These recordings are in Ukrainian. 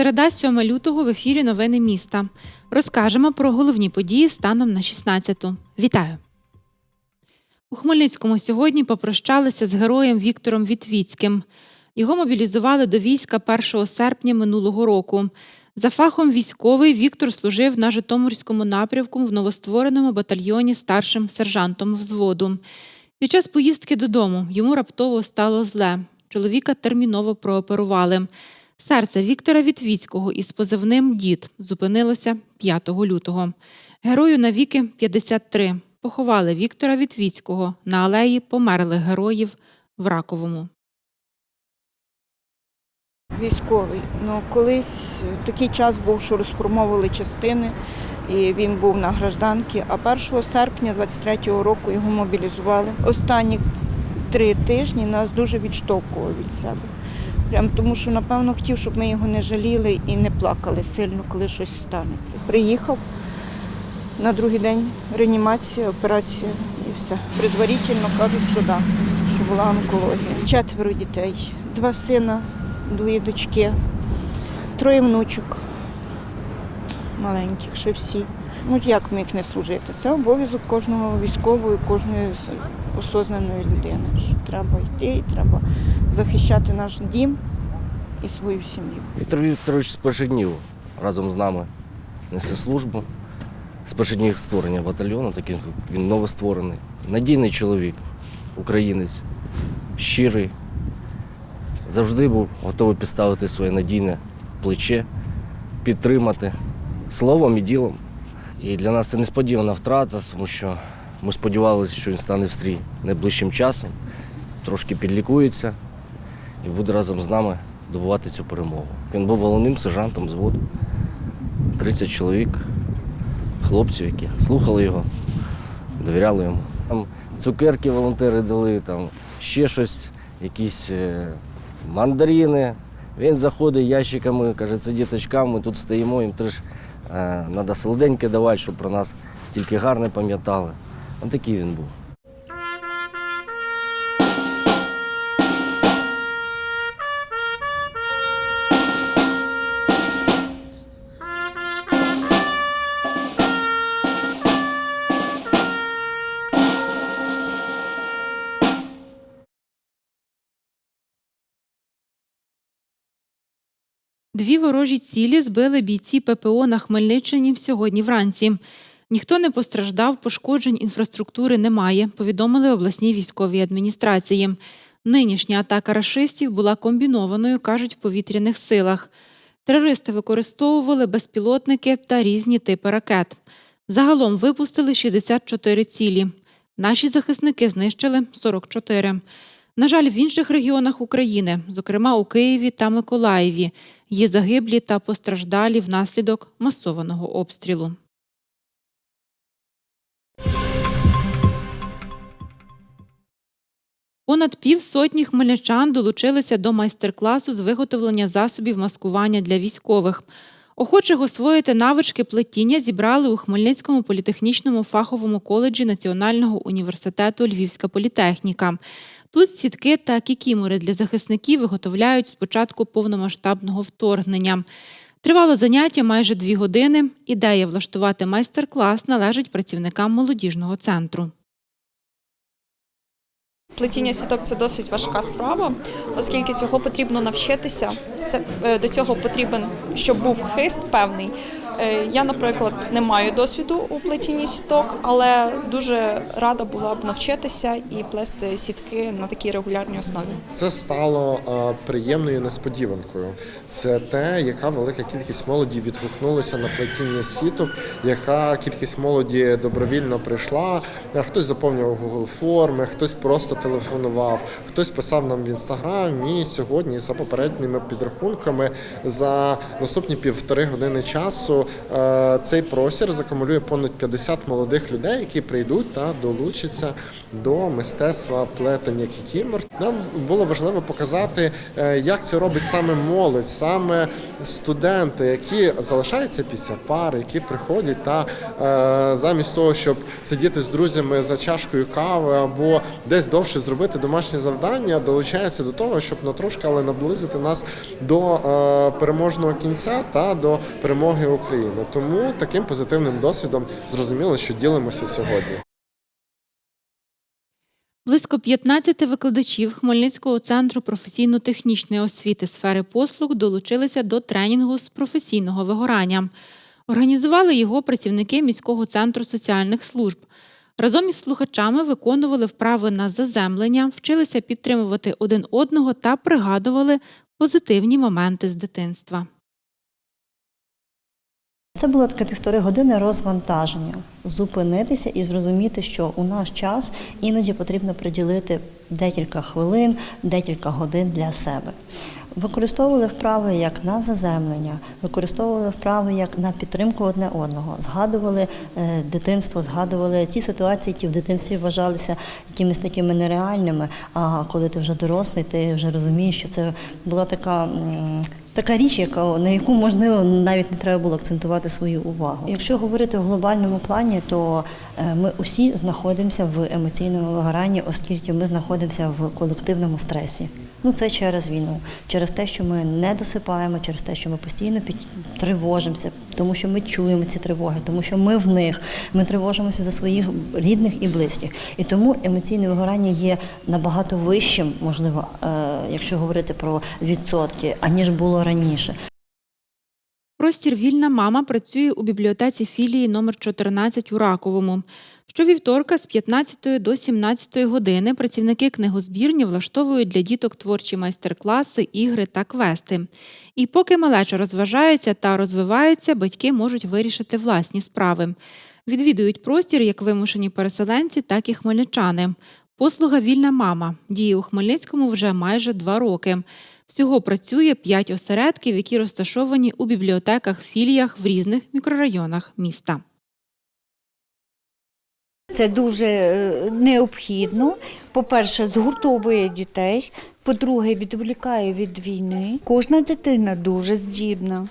Середа 7 лютого в ефірі Новини міста. Розкажемо про головні події станом на 16-ту. Вітаю! У Хмельницькому сьогодні попрощалися з героєм Віктором Вітвіцьким. Його мобілізували до війська 1 серпня минулого року. За фахом військовий Віктор служив на Житомирському напрямку в новоствореному батальйоні старшим сержантом взводу. Під час поїздки додому йому раптово стало зле. Чоловіка терміново прооперували. Серце Віктора Вітвіцького із позивним Дід зупинилося 5 лютого. Герою навіки 53. Поховали Віктора Вітвіцького на алеї померлих героїв в Раковому. Військовий. Ну, колись такий час був, що розформовували частини, і він був на гражданці. А 1 серпня 23-го року його мобілізували. Останні три тижні нас дуже відштовхував від себе. Прям тому, що напевно хотів, щоб ми його не жаліли і не плакали сильно, коли щось станеться. Приїхав на другий день реанімація, операція і все. Предварительно кажуть, що да, що була онкологія. Четверо дітей, два сина, дві дочки, троє внучок маленьких, ще всі. Ну як міг не служити? Це обов'язок кожного військового, кожної осознаної людини. Що треба йти і треба захищати наш дім і свою сім'ю. Віктор Вікторович з перших днів разом з нами несе службу. З перших днів створення батальйону, такий він новостворений. Надійний чоловік, українець, щирий. Завжди був готовий підставити своє надійне плече, підтримати словом і ділом. І для нас це несподівана втрата, тому що ми сподівалися, що він стане в стрій найближчим часом, трошки підлікується і буде разом з нами добувати цю перемогу. Він був головним сержантом взводу. 30 чоловік, хлопців, які слухали його, довіряли йому. Там цукерки волонтери дали, там ще щось, якісь е, мандарини. Він заходить ящиками, каже, це діточкам, ми тут стоїмо, їм теж треба солоденьке давати, щоб про нас тільки гарне пам'ятали. Ось такий він був. Дві ворожі цілі збили бійці ППО на Хмельниччині сьогодні вранці. Ніхто не постраждав, пошкоджень інфраструктури немає, повідомили обласній військовій адміністрації. Нинішня атака рашистів була комбінованою, кажуть в повітряних силах. Терористи використовували безпілотники та різні типи ракет. Загалом випустили 64 цілі. Наші захисники знищили 44. На жаль, в інших регіонах України, зокрема у Києві та Миколаєві, є загиблі та постраждалі внаслідок масованого обстрілу. Понад півсотні хмельничан долучилися до майстер-класу з виготовлення засобів маскування для військових. Охочих освоїти навички плетіння зібрали у Хмельницькому політехнічному фаховому коледжі Національного університету Львівська політехніка. Тут сітки та кікімори для захисників виготовляють з початку повномасштабного вторгнення. Тривало заняття майже дві години. Ідея влаштувати майстер-клас належить працівникам молодіжного центру. Плетіння сіток це досить важка справа, оскільки цього потрібно навчитися. Е, до цього потрібен, щоб був хист певний. Е, Я, наприклад, не маю досвіду у плетінні сіток, але дуже рада була б навчитися і плести сітки на такій регулярній основі. Це стало е, приємною несподіванкою. Це те, яка велика кількість молоді відгукнулася на плетіння сіток, яка кількість молоді добровільно прийшла. Е, Хтось заповнював Google форми, хтось просто телефонував, хтось писав нам в інстаграм. І сьогодні, за попередніми підрахунками, за наступні півтори години часу цей простір закумулює понад 50 молодих людей, які прийдуть та долучаться до мистецтва плетення кікімор. Нам було важливо показати, е, як це робить саме молодь, саме студенти, які залишаються після пари, які приходять та е, замість того, щоб сидіти з друзями за чашкою кави або десь довше зробити домашнє завдання, долучаються до того, щоб на трошки, але наблизити нас до е, переможного кінця та до перемоги України. Тому таким позитивним досвідом зрозуміло, що ділимося сьогодні. Близько 15 викладачів Хмельницького центру професійно-технічної освіти сфери послуг долучилися до тренінгу з професійного вигорання. Організували його працівники міського центру соціальних служб. Разом із слухачами виконували вправи на заземлення, вчилися підтримувати один одного та пригадували позитивні моменти з дитинства. Це було таке півтори години розвантаження, зупинитися і зрозуміти, що у наш час іноді потрібно приділити декілька хвилин, декілька годин для себе. Використовували вправи як на заземлення, використовували вправи як на підтримку одне одного, згадували е, дитинство, згадували ті ситуації, які в дитинстві вважалися якимись такими нереальними. А коли ти вже дорослий, ти вже розумієш, що це була така. Така річ, яка на яку можливо навіть не треба було акцентувати свою увагу. Якщо говорити в глобальному плані, то е, ми усі знаходимося в емоційному вигоранні, оскільки ми знаходимося в колективному стресі. Ну це через війну, через те, що ми не досипаємо, через те, що ми постійно тривожимося, тому що ми чуємо ці тривоги, тому що ми в них, ми тривожимося за своїх рідних і близьких. І тому емоційне вигорання є набагато вищим, можливо, е, якщо говорити про відсотки, аніж було раніше. Простір Вільна мама працює у бібліотеці філії номер 14 у Раковому. Щовівторка з 15 до 17 години працівники книгозбірні влаштовують для діток творчі майстер-класи, ігри та квести. І поки малеча розважається та розвивається, батьки можуть вирішити власні справи. Відвідують простір як вимушені переселенці, так і хмельничани. Послуга Вільна мама діє у Хмельницькому вже майже два роки. Всього працює п'ять осередків, які розташовані у бібліотеках, філіях в різних мікрорайонах міста. Це дуже е, необхідно. По-перше, згуртовує дітей. По-друге, відволікає від війни. Кожна дитина дуже здібна.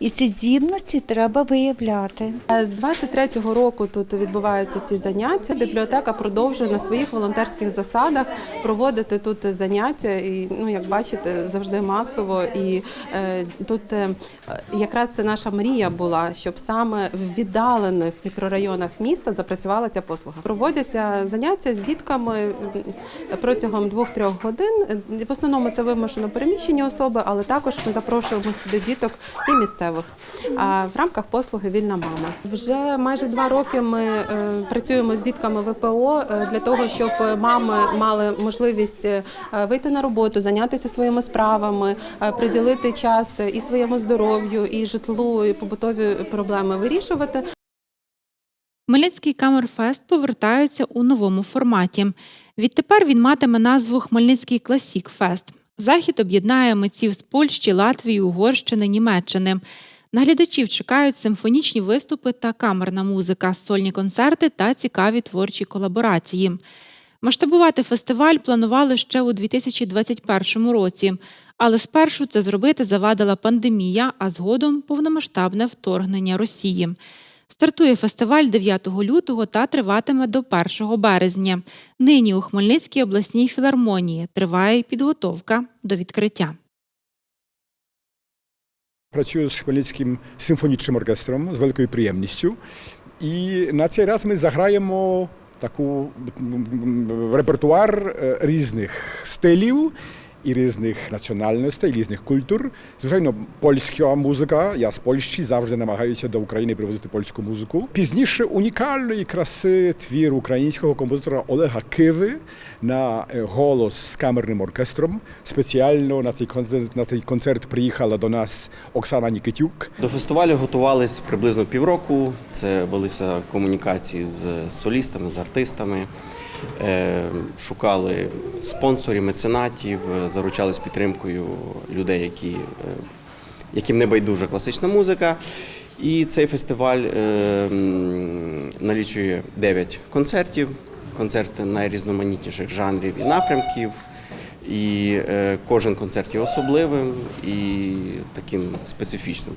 І ці здібності треба виявляти. З 23-го року тут відбуваються ці заняття. Бібліотека продовжує на своїх волонтерських засадах проводити тут заняття. І ну, як бачите, завжди масово. І е, тут е, якраз це наша мрія була, щоб саме в віддалених мікрорайонах міста запрацювала ця послуга. Проводяться заняття з дітками протягом двох-трьох годин. В основному це вимушено переміщені особи, але також ми запрошуємо сюди діток і місцевих. А в рамках послуги Вільна мама вже майже два роки ми е, працюємо з дітками ВПО е, для того, щоб мами мали можливість е, вийти на роботу, зайнятися своїми справами, приділити час і своєму здоров'ю, і житлу, і побутові проблеми вирішувати. Хмельницький Камерфест повертається у новому форматі. Відтепер він матиме назву Хмельницький Класік Фест. Захід об'єднає митців з Польщі, Латвії, Угорщини, Німеччини. На глядачів чекають симфонічні виступи та камерна музика, сольні концерти та цікаві творчі колаборації. Масштабувати фестиваль планували ще у 2021 році, але спершу це зробити завадила пандемія, а згодом повномасштабне вторгнення Росії. Стартує фестиваль 9 лютого та триватиме до 1 березня. Нині у Хмельницькій обласній філармонії триває підготовка до відкриття. Працюю з Хмельницьким симфонічним оркестром з великою приємністю. І на цей раз ми заграємо таку репертуар е, різних стилів і різних національностей, різних культур. Звичайно, польська музика. Я з Польщі завжди намагаюся до України привозити польську музику. Пізніше унікальної краси твір українського композитора Олега Киви на е, голос з камерним оркестром. Спеціально на цей концерт приїхала до нас Оксана Нікітюк. До фестивалю готувались приблизно півроку. Це велися комунікації з солістами, з артистами, шукали спонсорів, меценатів, е, заручались підтримкою людей, які, е, яким не байдужа класична музика. І цей фестиваль е, налічує 9 концертів, концерти найрізноманітніших жанрів і напрямків. І е, кожен концерт є особливим і таким специфічним.